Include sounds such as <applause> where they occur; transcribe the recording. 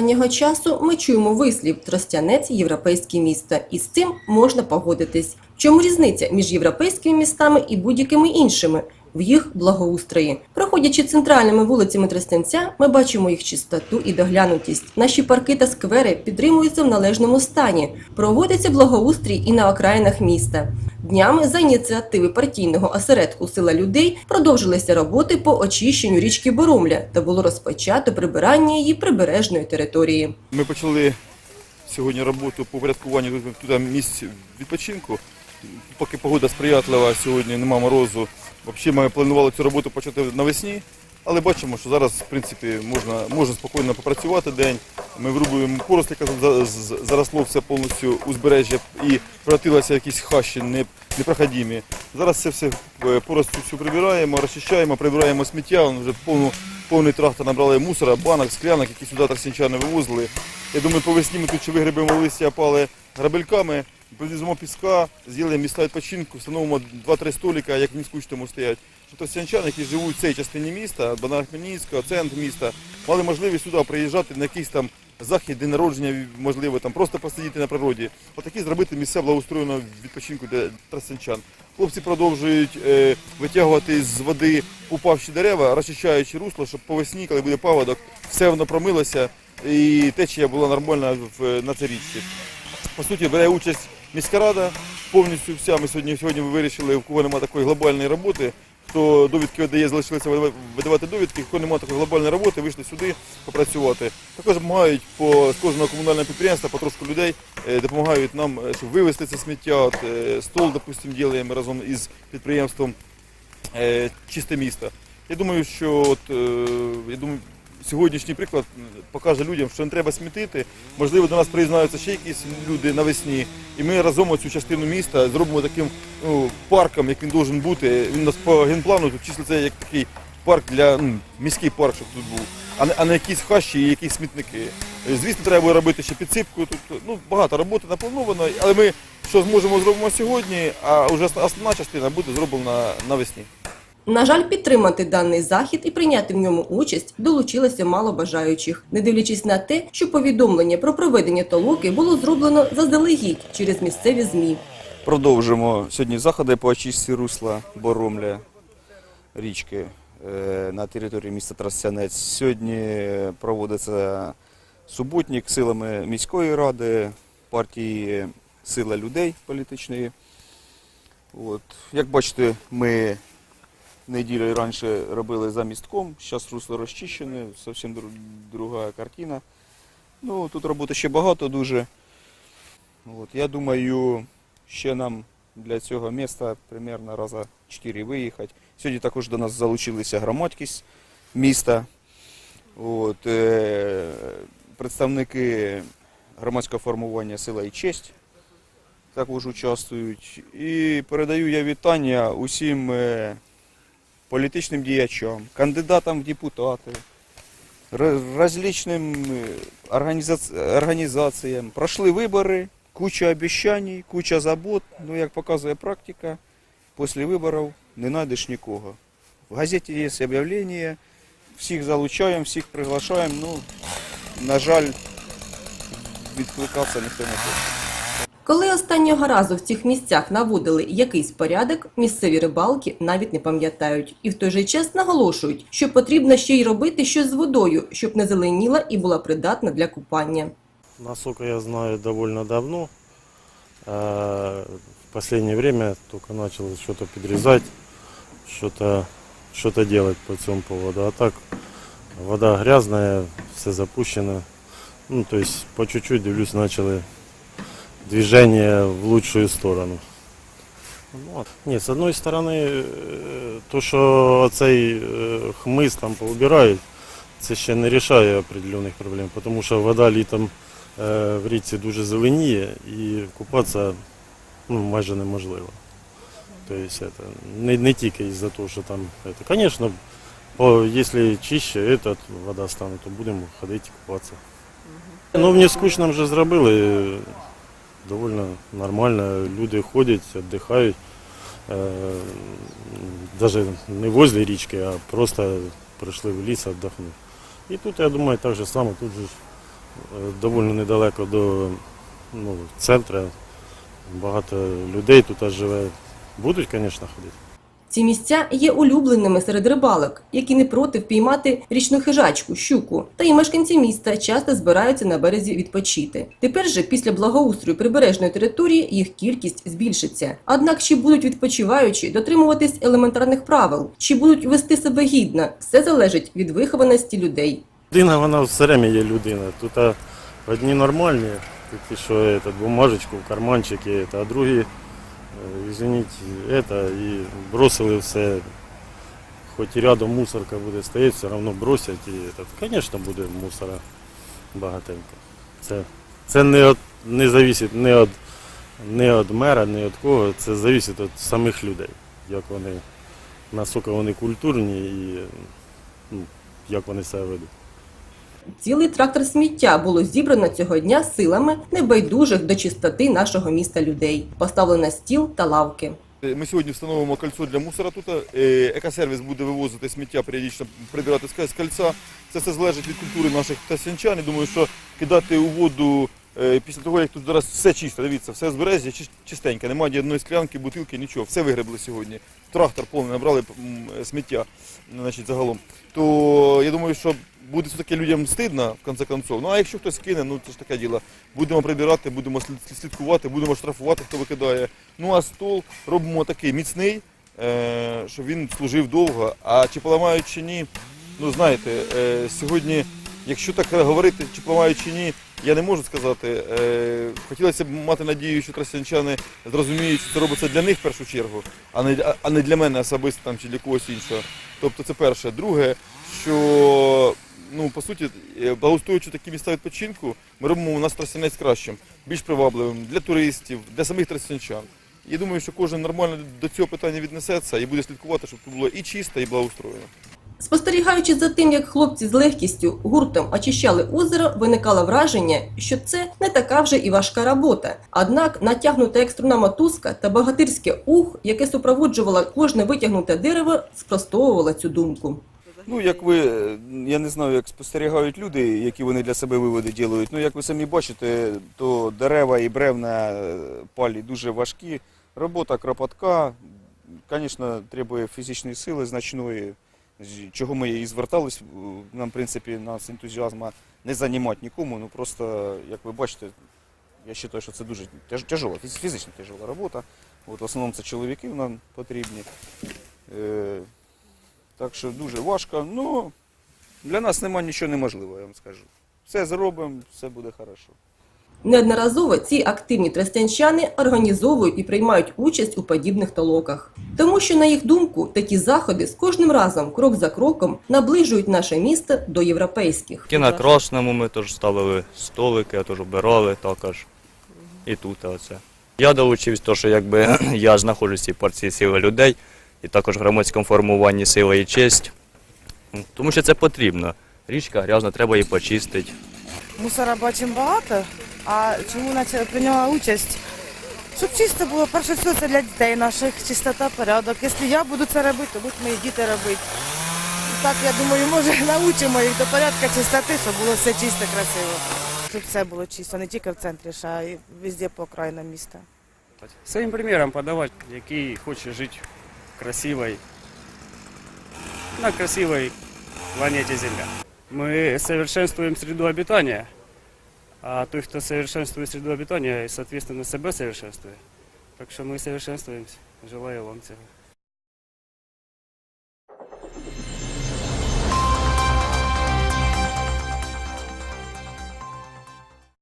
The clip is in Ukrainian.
останнього часу ми чуємо вислів Тростянець європейське місто, і з цим можна погодитись. Чому різниця між європейськими містами і будь-якими іншими? В їх благоустрої. Проходячи центральними вулицями Тростянця, ми бачимо їх чистоту і доглянутість. Наші парки та сквери підтримуються в належному стані. Проводиться благоустрій і на окраїнах міста. Днями за ініціативи партійного осередку сила людей продовжилися роботи по очищенню річки Боромля та було розпочато прибирання її прибережної території. Ми почали сьогодні роботу по порядкуванню тут місць відпочинку. Поки погода сприятлива, сьогодні нема морозу. Взагалі ми планували цю роботу почати навесні, але бачимо, що зараз в принципі можна, можна спокійно попрацювати день. Ми вирубуємо порослі, яка заросло все повністю узбережжя і превратилося якісь хащі не- непроходимі. Зараз це все е, порослю всю прибираємо, розчищаємо, прибираємо сміття, Вон вже повну, повний трактор набрали мусора, банок, склянок, які сюди тростянчани вивозили. Я думаю, по весні ми тут ще вигребемо листя, опали грабельками, привеземо піска, з'їли міста відпочинку, встановимо 2-3 столика, як в Мінськучтому стоять. Щоб тростянчани, які живуть в цій частині міста, Хмельницького, центр міста, мали можливість сюди приїжджати на якийсь там захід, день народження, можливо, там просто посидіти на природі. Отакі зробити місця благоустроєного відпочинку для тростянчан. Хлопці продовжують е, витягувати з води упавші дерева, розчищаючи русло, щоб по весні, коли буде паводок, все воно промилося і течія була нормальна в, на цій річці. По суті, бере участь міська рада, повністю вся. Ми сьогодні, сьогодні вирішили, в кого немає такої глобальної роботи. Хто довідки видає, залишилися видавати довідки, хто немає такої глобальної роботи, вийшли сюди попрацювати. Також допомагають по з кожного комунального підприємства, потрошку людей е, допомагають нам, е, щоб вивезти це сміття. Е, стол, допустимо, ділимо разом із підприємством чисте місто. Я думаю, що от, я думаю, сьогоднішній приклад покаже людям, що не треба смітити. Можливо, до нас приєднаються ще якісь люди навесні, і ми разом цю частину міста зробимо таким ну, парком, як він должен бути. Він у нас по генплану тут числиться як такий парк для ну, міський парк, щоб тут був, а не, а не якісь хащі і якісь смітники. Звісно, треба робити ще підсипку. Тут ну, багато роботи наплановано, але ми що зможемо зробимо сьогодні, а вже основна частина буде зроблена навесні. На жаль, підтримати даний захід і прийняти в ньому участь долучилося мало бажаючих, не дивлячись на те, що повідомлення про проведення толоки було зроблено заздалегідь через місцеві змі. Продовжимо сьогодні заходи по очистці русла Боромля річки е, на території міста Тростянець. Сьогодні проводиться суботник силами міської ради, партії Сила людей політичної. От. Як бачите, ми неділю раніше робили за містком, зараз русло розчищене, зовсім друга картина. Ну, тут роботи ще багато дуже. От, я думаю, ще нам для цього міста примерно раза 4 виїхати. Сьогодні також до нас залучилися громадськість міста. От, е, представники громадського формування Сила і честь також участвують. І передаю я вітання усім е, політичним діячам, кандидатам в депутати, р- различным э, организа- організаціям. Пройшли вибори, куча обіцянь, куча забот. Ну, як показує практика, після виборів не знайдеш нікого. В газеті є об'явлення, всіх залучаємо, всіх приглашаємо. Ну, на жаль, відкликатися ніхто не хоче. Коли останнього разу в цих місцях наводили якийсь порядок, місцеві рибалки навіть не пам'ятають і в той же час наголошують, що потрібно ще й робити щось з водою, щоб не зеленіла і була придатна для купання. Насколько я знаю, довольно давно. В последнее время только начал что-то подрезать, что-то что по этому поводу. А так, вода грязная, все запущено. Ну, то есть, по чуть-чуть, дивлюсь, начали движение в лучшую сторону. Ну, а- Ні, з одної сторони, е, то, що цей е, хмиз там поубирають, це ще не рішає определених проблем, тому що вода літом е, в річці дуже зеленіє і купатися ну, майже неможливо. Тобто це не, не тільки із-за того, що там, это, звісно, по, якщо чище этот, вода стане, то будемо ходити і купатися. Ну, в Нескучному вже зробили Доволі нормально. Люди ходять, віддихають. Навіть не возле річки, а просто прийшли в ліс віддохнути. І тут, я думаю, так же само, тут же ж доволі недалеко до ну, центру. Багато людей тут живе. Будуть, звісно, ходити. Ці місця є улюбленими серед рибалок, які не проти впіймати річну хижачку, щуку. Та й мешканці міста часто збираються на березі відпочити. Тепер же після благоустрою прибережної території їх кількість збільшиться. Однак чи будуть відпочиваючі дотримуватись елементарних правил, чи будуть вести себе гідно, все залежить від вихованості людей. Людина, вона все время є людина. Тут одні нормальні, тут що этот, бумажечку в карманчики, а другі, извините, это, і бросили все. Хоч рядом мусорка буде стояти, все одно бросять. І, этот, звісно, буде мусора багатенько. Це, це не, от, не зависить не від, не від мера, не від кого, це залежить від самих людей, як вони, наскільки вони культурні і ну, як вони себе ведуть. Цілий трактор сміття було зібрано цього дня силами небайдужих до чистоти нашого міста людей. Поставлено стіл та лавки. Е, Ми сьогодні встановимо кольцо для мусора тут. Е, Екосервіс буде вивозити сміття, періодично прибирати з кольця. Це все залежить від культури наших тасянчан. Я думаю, що кидати у воду е, після того, як тут зараз все чисто, дивіться, все збережжя чи- чистеньке, немає ні одної склянки, бутилки, нічого, все вигребли сьогодні. Трактор повний набрали сміття значить, загалом. То я думаю, що буде все-таки людям стидно, в конце концов. Ну а якщо хтось кине, ну це ж таке діло. Будемо прибирати, будемо слід- слідкувати, будемо штрафувати, хто викидає. Ну а стол робимо такий міцний, е, щоб він служив довго. А чи поламають чи ні, ну знаєте, е, сьогодні, якщо так говорити, чи поламають чи ні, я не можу сказати. Е, хотілося б мати надію, що тростянчани зрозуміють, що це робиться для них в першу чергу, а не, а не для мене особисто там, чи для когось іншого. Тобто це перше. Друге, що ну, по суті, е, благоустроюючи такі місця відпочинку, ми робимо у нас тростянець кращим, більш привабливим для туристів, для самих тростянчан. Я думаю, що кожен нормально до цього питання віднесеться і буде слідкувати, щоб тут було і чисто, і благоустроєно. Спостерігаючи за тим, як хлопці з легкістю гуртом очищали озеро, виникало враження, що це не така вже і важка робота. Однак натягнута як струна мотузка та богатирське ух, яке супроводжувало кожне витягнуте дерево, спростовувало цю думку. Ну, як ви, е, я не знаю, як спостерігають люди, які вони для себе виводи ділають. Ну, як ви самі бачите, то дерева і бревна е, палі дуже важкі. Робота кропотка, звісно, требує фізичної сили значної, чого ми і звертались. Нам, в принципі, нас ентузіазма не займати нікому. Ну просто, як ви бачите, я вважаю, що це дуже тяж- тяжела, фіз- фізично тяжела робота. От, в основному це чоловіки нам потрібні. Так що дуже важко. Ну, для нас немає нічого неможливого, я вам скажу. Все зробимо, все буде хорошо. Неодноразово ці активні тростянчани організовують і приймають участь у подібних толоках. Тому що, на їх думку, такі заходи з кожним разом, крок за кроком, наближують наше місто до європейських. І на Красному ми теж ставили столики, а теж обирали також. І тут оце. Я долучився, тому що якби <clears throat> я знаходжусь в цій партії сили людей і також в громадському формуванні сила і честь. Тому що це потрібно. Річка грязна, треба її почистити. Мусора бачимо багато, а чому наче прийняла участь? Щоб чисто було, перше все це для дітей наших, чистота, порядок. Якщо я буду це робити, то будуть мої діти робити. І так, я думаю, може <laughs> навчимо їх до порядку чистоти, щоб було все чисто, красиво. Щоб все було чисто, не тільки в центрі, а й везде по окраїнам міста. Своїм примером подавати, який хоче жити в красивій, на красивой планете Земля. Мы совершенствуем среду обитания, а той, кто совершенствует среду обитания, соответственно, себя совершенствует. Так что мы совершенствуемся. Желаю вам цього.